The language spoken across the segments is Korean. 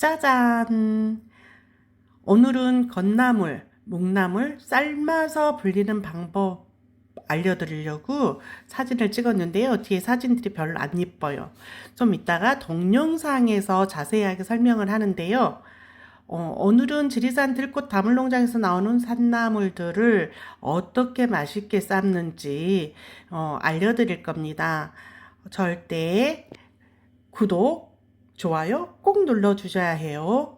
짜잔! 오늘은 건나물, 묵나물 삶아서 불리는 방법 알려드리려고 사진을 찍었는데요. 뒤에 사진들이 별로 안 예뻐요. 좀 이따가 동영상에서 자세하게 설명을 하는데요. 어, 오늘은 지리산 들꽃 다물농장에서 나오는 산나물들을 어떻게 맛있게 삶는지 어, 알려드릴 겁니다. 절대 구독, 좋아요 꼭 눌러 주셔야 해요.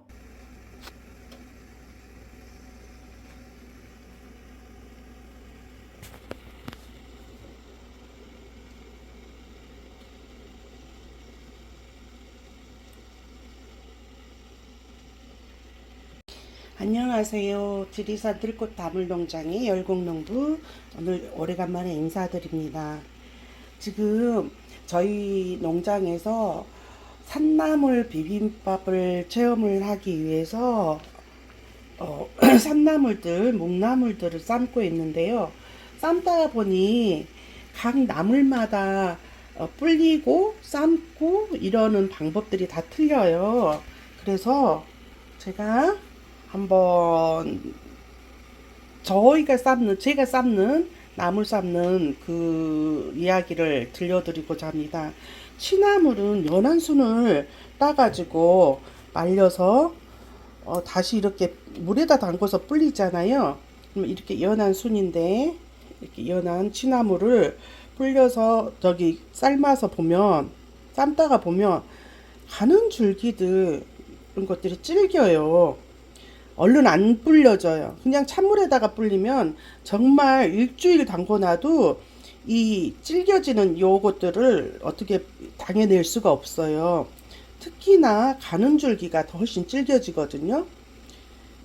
안녕하세요. 지리산 들꽃 다물농장의 열공농부 오늘 오래간만에 인사드립니다. 지금 저희 농장에서 산나물 비빔밥을 체험을 하기 위해서 어, 산나물들, 묵나물들을 삶고 있는데요. 삶다 보니 각 나물마다 어, 불리고 삶고 이러는 방법들이 다 틀려요. 그래서 제가 한번 저희가 삶는 제가 삶는 나물 삶는 그 이야기를 들려드리고자 합니다. 취나물은 연한 순을 따가지고 말려서 어, 다시 이렇게 물에다 담궈서 불리잖아요. 그럼 이렇게 연한 순인데 이렇게 연한 취나물을 불려서 저기 삶아서 보면 삶다가 보면 가는 줄기들 이런 것들이 질겨요. 얼른 안 불려져요. 그냥 찬물에다가 불리면 정말 일주일 담궈놔도 이 질겨지는 요것들을 어떻게 당해낼 수가 없어요. 특히나 가는 줄기가 더 훨씬 질겨지거든요.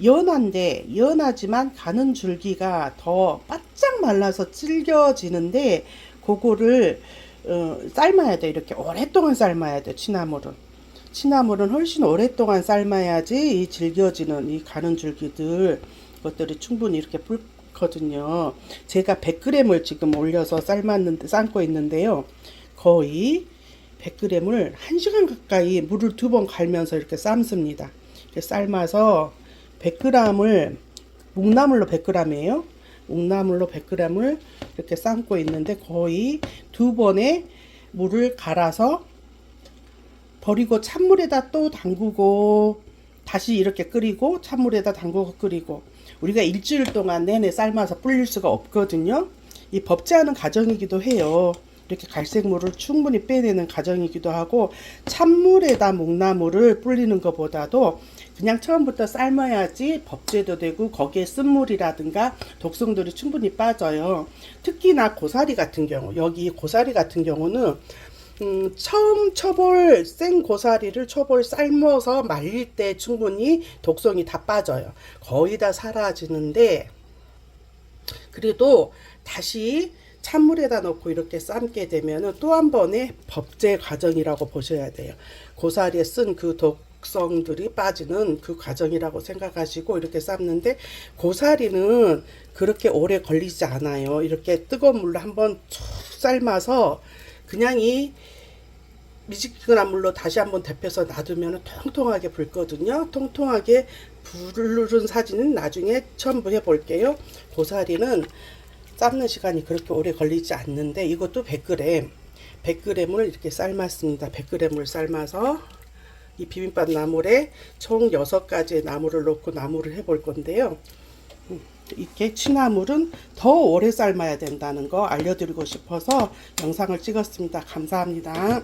연한데 연하지만 가는 줄기가 더 바짝 말라서 질겨지는데 그거를 어, 삶아야 돼 이렇게 오랫동안 삶아야 돼 취나물은 취나물은 훨씬 오랫동안 삶아야지 이 질겨지는 이 가는 줄기들 것들이 충분히 이렇게 불 거든요. 제가 100g을 지금 올려서 삶았는데 삶고 있는데요. 거의 100g을 1시간 가까이 물을 두 번 갈면서 이렇게 삶습니다. 이렇게 삶아서 100g을 묵나물로 100g이에요. 묵나물로 100g을 이렇게 삶고 있는데 거의 두 번의 물을 갈아서 버리고 찬물에다 또 담그고 다시 이렇게 끓이고 찬물에다 담그고 끓이고 우리가 일주일 동안 내내 삶아서 불릴 수가 없거든요. 이 않은 과정이기도 해요. 이렇게 갈색물을 충분히 빼내는 과정이기도 하고 찬물에다 묵나물을 불리는 것보다도 그냥 처음부터 삶아야지 법제도 되고 거기에 쓴물이라든가 독성들이 충분히 빠져요. 특히나 고사리 같은 경우 여기 고사리 같은 경우는 음, 처음 쳐볼 생 고사리를 쳐볼 삶아서 말릴 때 충분히 독성이 다 빠져요. 거의 다 사라지는데 그래도 다시 찬물에다 넣고 이렇게 삶게 되면 또 한 번의 법제 과정이라고 보셔야 돼요. 고사리에 쓴 그 독성들이 빠지는 그 과정이라고 생각하시고 이렇게 삶는데 고사리는 그렇게 오래 걸리지 않아요. 이렇게 뜨거운 물로 한번 쭉 삶아서 그냥 이 미지근한 물로 다시 한번 데펴서 놔두면 통통하게 불거든요. 통통하게 부른 사진은 나중에 첨부 해 볼게요. 고사리는 삶는 시간이 그렇게 오래 걸리지 않는데 이것도 100g 100g을 이렇게 삶았습니다. 100g을 삶아서 이 비빔밥 나물에 총 6가지의 나물을 넣고 나물을 해볼 건데요. 음, 이렇게 취나물은 더 오래 삶아야 된다는 거 알려드리고 싶어서 영상을 찍었습니다. 감사합니다.